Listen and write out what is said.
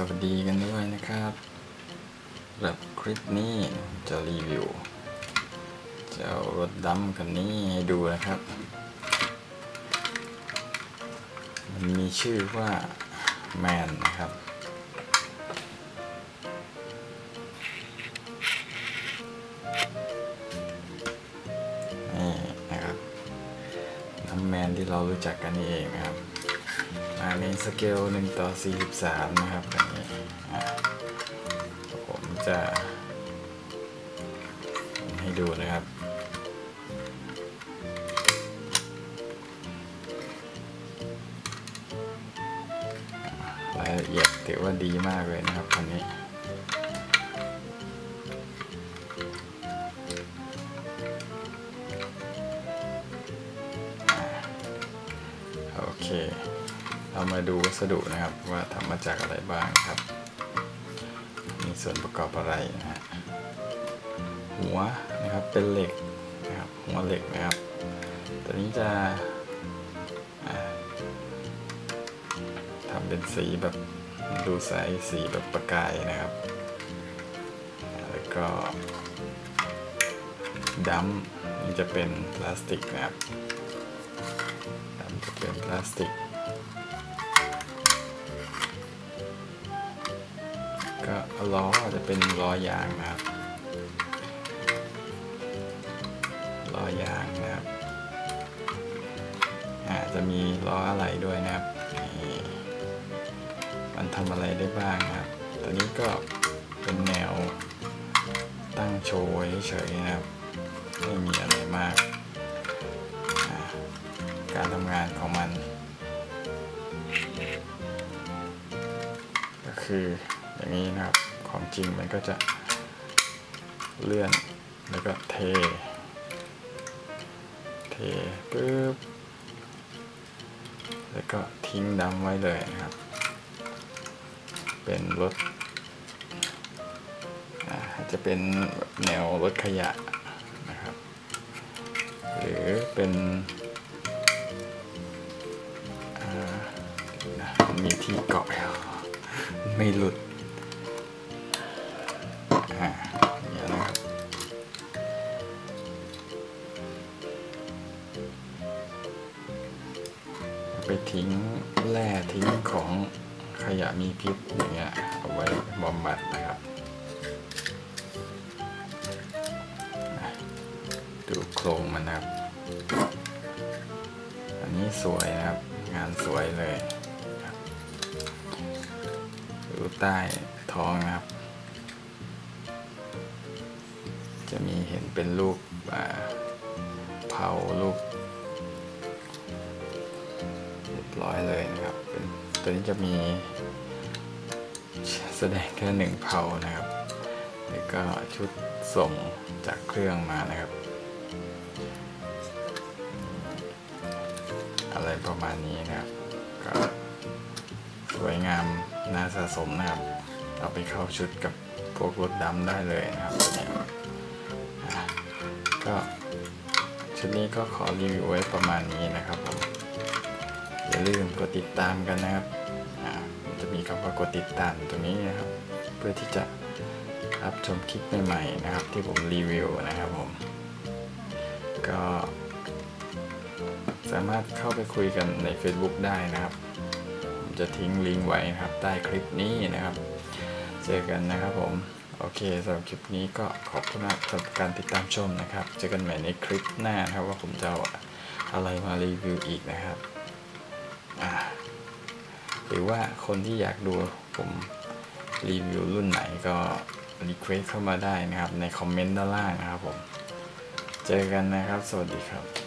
ครับสำหรับคลิปนี้จะรีวิวจะเอารถดำคันนี้ให้ดูนะครับ มันมีชื่อว่าแมนนะครับ นี่นะครับน้ำแมนที่เรารู้จักกันนี่เองนะครับ มาในสเกล1ต่อ 43 นะครับอันนี้ผมจะให้ดูนะครับรายละเอียดถือว่าดีมากเลยนะครับคันนี้โอเค เรามาดูวัสดุนะครับว่าทำมาจากอะไรบ้างครับ มีส่วนประกอบอะไรนะฮะหัวนะครับเป็นเหล็กนะครับหัวเหล็กนะครับตัวนี้จะทำเป็นสีแบบดูใสสีแบบประกายนะครับ แล้วก็ดัมนี่จะเป็นพลาสติกนะครับดำจะเป็นพลาสติก ก็ล้อจะเป็นล้อยางนะครับล้อยางนะครับอาจจะมีล้ออะไรด้วยนะครับ มันทำอะไรได้บ้างนะครับ ตัวนี้ก็เป็นแนวตั้งโชว์เฉยๆนะครับ ไม่มีอะไรมาก การทำงานของมัน ก็คือ อย่างนี้นะครับ ของจริงมันก็จะเลื่อนแล้วก็เท เทปึ๊บ แล้วก็ทิ้งดำไว้เลยนะครับ เป็นรถอาจจะเป็นแนวรถขยะนะครับ หรือเป็นมีที่เกาะไม่หลุด อ่าอย่างนี้นะครับไปทิ้งแร่ทิ้งของขยะมีพิษอย่างเงี้ยเอาไว้บำบัดนะครับ ดูโครงมันนะครับ อันนี้สวยนะครับ งานสวยเลย ดูใต้ท้องนะครับ จะมีเห็นเป็นรูปเผารูปเรียบร้อยเลยนะครับเป็นตัวนี้จะมีแสดงแค่หนึ่งเผานะครับแล้วก็ชุดส่งจากเครื่องมานะครับ อะไรประมาณนี้นะครับก็สวยงามน่าสะสมนะครับ เอาไปเข้าชุดกับพวกรถดำได้เลยนะครับ ก็ชุดนี้ก็ขอรีวิวไว้ประมาณนี้นะครับผมอย่าลืมกดติดตามกันนะครับจะมีคำว่ากดติดตามตรงนี้นะครับ เพื่อที่จะรับชมคลิปใหม่ๆนะครับ ที่ผมรีวิวนะครับผมก็สามารถเข้าไปคุยกันใน Facebook ได้นะครับ ผมจะทิ้งลิงก์ไว้นะครับ ใต้คลิปนี้นะครับ เจอกันนะครับผม โอเคสำหรับคลิปนี้ก็ขอบคุณมากสำหรับการติดตามชมนะครับ เจอกันใหม่ในคลิปหน้านะครับว่าผมจะเอาอะไรมารีวิวอีกนะครับ หรือว่าคนที่อยากดูผมรีวิวรุ่นไหนก็รีเควสเข้ามาได้นะครับในคอมเมนต์ด้านล่างนะครับผม เจอกันนะครับ สวัสดีครับ